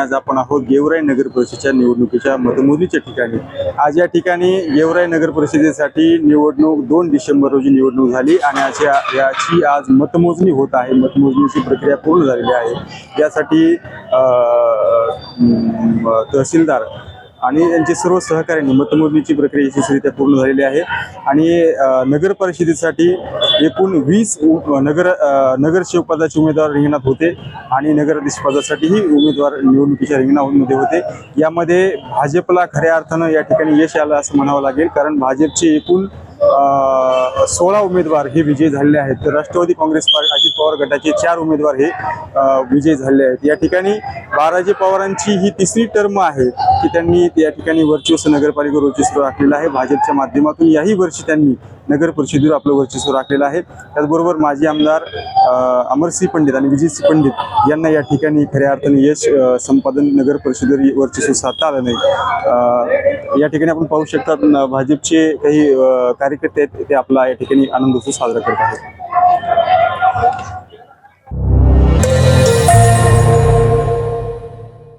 आज आपण आहोत गेवराई नगर परिषदेच्या निवडणुकीच्या मतमोजणीच्या ठिकाणी. आज या ठिकाणी गेवराई नगर परिषदेसाठी निवडणूक दोन डिसेंबर रोजी निवडणूक झाली आणि अशा याची आज मतमोजणी होत आहे. मतमोजणीची प्रक्रिया पूर्ण झालेली आहे. यासाठी तहसीलदार आणि त्यांचे सर्व सहकार्यांनी मतमोजणीची प्रक्रिया यशस्वीरित्या पूर्ण झालेली आहे. आणि नगर परिषदेसाठी एकूण वीस नगर अ, उमेदवार रिंगणात होते आणि नगराधीश उमेदवार निवडणुकीच्या रिंगणामध्ये होते. यामध्ये भाजपला खऱ्या अर्थानं या ठिकाणी यश आलं असं म्हणावं लागेल कारण भाजपचे एकूण सोळा उमेदवार हे विजयी झालेले आहेत. तर राष्ट्रवादी काँग्रेस पार्टी अजित पवार गटाचे चार उमेदवार हे विजयी झालेले आहेत. या ठिकाणी बाराजी पवारांची ही तिसरी टर्म आहे. की त्यांनी या ठिकाणी वर्चस्व नगरपालिकेवर वर्चस्व राखलेलं आहे. भाजपच्या माध्यमातून याही वर्षी त्यांनी नगर परिषदेवर आपलं वर्चस्व राखलेलं आहे. त्याचबरोबर माजी आमदार अमरसिंह पंडित आणि विजयसिंह पंडित यांना या ठिकाणी खऱ्या अर्थाने यश संपादन नगर परिषदेवर वर्चस्व साधता आलं नाही. या ठिकाणी आपण पाहू शकता भाजपचे काही कार्यकर्ते आहेत ते आपला या ठिकाणी आनंदोत्सव साजरा करत आहेत.